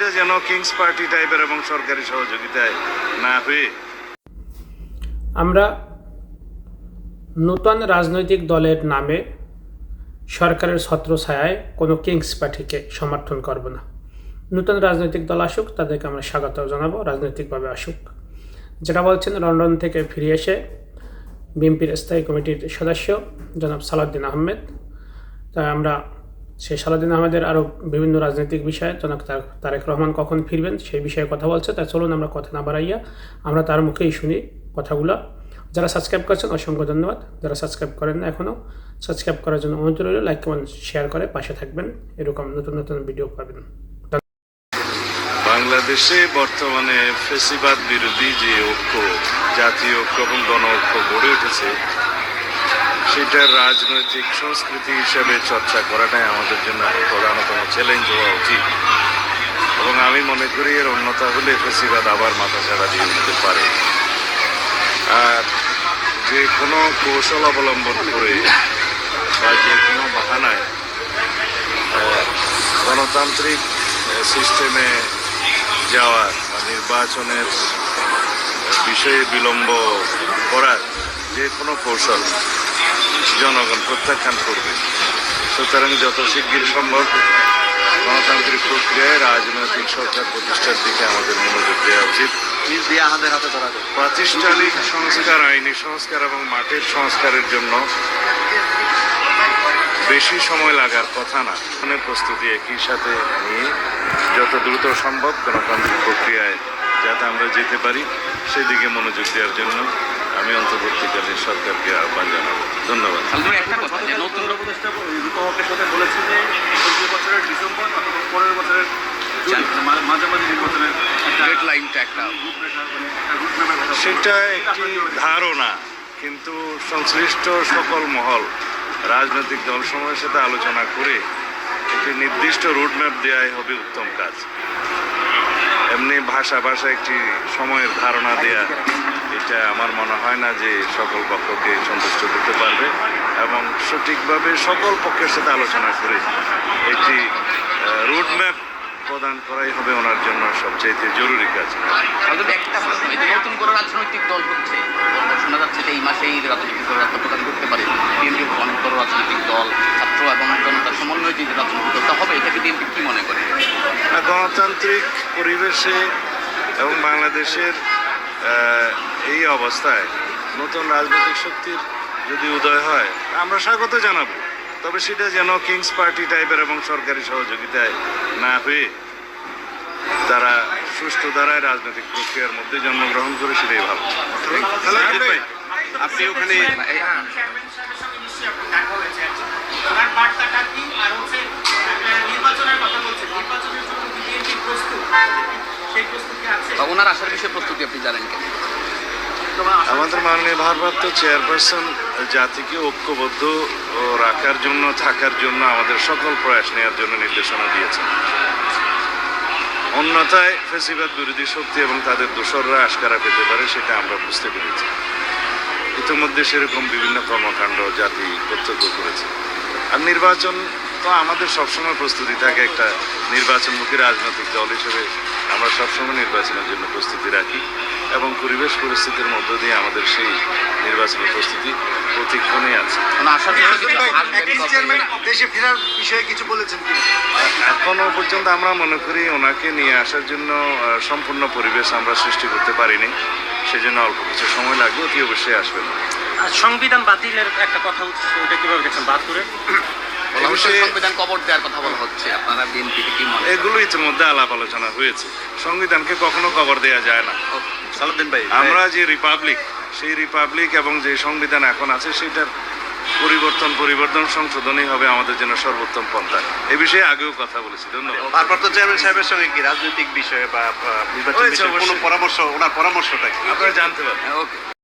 যেন Kings party টাইপের এবং সরকারি সহযোগিতায় না হয়ে। আমরা নূতন রাজনৈতিক দলের নামে সরকারের ছত্র ছত্রছায়ায় কোনো কিংস পার্টিকে সমর্থন করব না। নূতন রাজনৈতিক দল আসুক, তাদেরকে আমরা স্বাগত জানাব, রাজনৈতিকভাবে আসুক। যেটা বলছেন, লন্ডন থেকে ফিরে এসে বিএনপির স্থায়ী কমিটির সদস্য জনাব সালাউদ্দিন আহমেদ। তাই আমরা সেই সালাউদ্দিন আহমেদের আরও বিভিন্ন রাজনৈতিক বিষয়ে তার- তারেক রহমান কখন ফিরবেন সেই বিষয়ে কথা বলছে। তাই চলুন আমরা কথা না বাড়াইয়া আমরা তার মুখেই শুনি কথাগুলো। যারা সাবস্ক্রাইব করছেন, অসংখ্য ধন্যবাদ। যারা সাবস্ক্রাইব করেন না এখনও সাবস্ক্রাইব করার জন্য অনুরোধ রইল লাইক কমেন্ট শেয়ার করে পাশে থাকবেন। এরকম নতুন নতুন ভিডিও পাবেন। বাংলাদেশে বর্তমানে ফেসিবাদ বিরোধী যে ঐক্য, জাতীয় ঐক্য এবং গণ ঐক্য গড়ে উঠেছে সেটার রাজনৈতিক সংস্কৃতি হিসেবে চর্চা করাটাই আমাদের জন্য প্রধানতম চ্যালেঞ্জ হওয়া উচিত। এবং আমি মনে করি এর অন্যতা হলে ফেসিবাদ আবার মাথা ছাড়া দিয়ে উঠতে পারে। আর যে কোনো কৌশল অবলম্বন করে বা যে কোনো বাহানায় গণতান্ত্রিক সিস্টেমে যাওয়ার বা নির্বাচনের বিষয়ে বিলম্ব করার যে কোনো কৌশল জনগণ প্রত্যাখ্যান করবে। সুতরাং যত শিগগির সম্ভব গণতান্ত্রিক প্রক্রিয়ায় রাজনৈতিক সরকার প্রতিষ্ঠার দিকে আমাদের মনোযোগ দেওয়া উচিত। দিয়ে আমাদের হাতে ধরা প্রাতিষ্ঠানিক সংস্কার আইনি সংস্কার এবং মাঠের সংস্কারের জন্য বেশি সময় লাগার কথা না। মানে প্রস্তুতি একই সাথে নিয়ে যত দ্রুত সম্ভব গণতান্ত্রিক প্রক্রিয়ায় যাতে আমরা যেতে পারি সেদিকে মনোযোগ দেওয়ার জন্য আমি অন্তর্বর্তীকালীন সরকারকে আহ্বান জানাব। ধন্যবাদ। একটা কথা যে নতুন উপদেষ্টা রূপকের সাথে বলেছে যে চলতি বছরের ডিসেম্বর অথবা পরের বছরের জুন, মা- মাঝামাঝি নির্বাচনের একটা মানে। সেটা একটি ধারণা কিন্তু সংশ্লিষ্ট সকল মহল রাজনৈতিক দলসমূহের সাথে আলোচনা করে একটি নির্দিষ্ট রুটম্যাপ দেওয়াই হবে উত্তম কাজ। এমনি ভাষা ভাষা একটি সময়ের ধারণা দেয়া, এটা আমার মনে হয় না যে সকল পক্ষকে সন্তুষ্ট করতে পারবে এবং সঠিকভাবে সকল পক্ষের সাথে আলোচনা করে একটি রুটম্যাপ প্রদান করাই হবে ওনার জন্য সবচাইতে জরুরি কাজ। একটা নতুন করে রাজনৈতিক দল হচ্ছে শোনা যাচ্ছে যে এই মাসেই রাজনৈতিক দল রাস্তা প্রকাশ করতে পারে। বিএনপি অনেক বড় রাজনৈতিক দল, ছাত্র এবং জনতার সমন্বয় যে রাজনৈতিক দলটা হবে, এটাকে বিএনপি কি মনে করে? গণতান্ত্রিক পরিবেশে এবং বাংলাদেশের এই অবস্থায় নতুন রাজনৈতিক শক্তির যদি উদয় হয় আমরা স্বাগত জানাব। তবে সেটা যেন কিংস পার্টি টাইপের এবং সরকারি সহযোগিতায় না হয়ে তারা সুষ্ঠু দ্বারায় রাজনৈতিক প্রক্রিয়ার মধ্যে জন্মগ্রহণ করে সেটাই ভালো। আপনি ওখানে বা ওনার আসার বিষয়ে প্রস্তুতি আপনি জানেন কেন আমাদের মাননীয় ভারপ্রাপ্ত চেয়ারপারসন জাতিকে ঐক্যবদ্ধ রাখার জন্য, থাকার জন্য আমাদের সকল প্রয়াস নেওয়ার জন্য নির্দেশনা দিয়েছেন। অন্যথায় ফেসিবাদ বিরোধী শক্তি এবং তাদের দোসররা আশকারা পেতে পারে সেটা আমরা বুঝতে পেরেছি। ইতিমধ্যে সেরকম বিভিন্ন কর্মকাণ্ড জাতি প্রত্যক্ষ করেছে। আর নির্বাচন তো আমাদের সবসময় প্রস্তুতি থাকে একটা নির্বাচনমুখী রাজনৈতিক দল হিসেবে আমরা সবসময় নির্বাচনের জন্য প্রস্তুতি রাখি এবং পরিবেশ পরিস্থিতির মধ্য দিয়ে আমাদের সেই নির্বাচনের প্রস্তুতি প্রতিক্ষণে আছে। কি? এখনও পর্যন্ত আমরা মনে করি ওনাকে নিয়ে আসার জন্য সম্পূর্ণ পরিবেশ আমরা সৃষ্টি করতে পারিনি। সেজন্য অল্প কিছু সময় লাগবে অতি অবশ্যই আসবেন সংবিধান বাতিলের একটা কথা হচ্ছে ওটা কীভাবে গেছেন? বাদ করে? সংবিধান কবর দেওয়ার কথা বলা হচ্ছে। আপনারা বিএনপি কি মনে করেন? এগুলো ইতিমধ্যে আলাপ আলোচনা হয়েছে। সংবিধানকে কখনো কভার দেওয়া যায় না। সালাউদ্দিন ভাই আমরা যে রিপাবলিক সেই রিপাবলিক এবং যে সংবিধান এখন আছে সেটার পরিবর্তন পরিবর্তন সংশোধনই হবে আমাদের জন্য সর্বোত্তম পন্থা। এ বিষয়ে আগেও কথা বলেছি। ধন্যবাদ। ভারপ্রাপ্ত চেয়ারম্যান সাহেবের সঙ্গে কি রাজনৈতিক বিষয়ে বা নির্বাচন বিষয়ে কোনো পরামর্শ ওনার পরামর্শটা কি? আপনারা জানতে পারবেন। ওকে।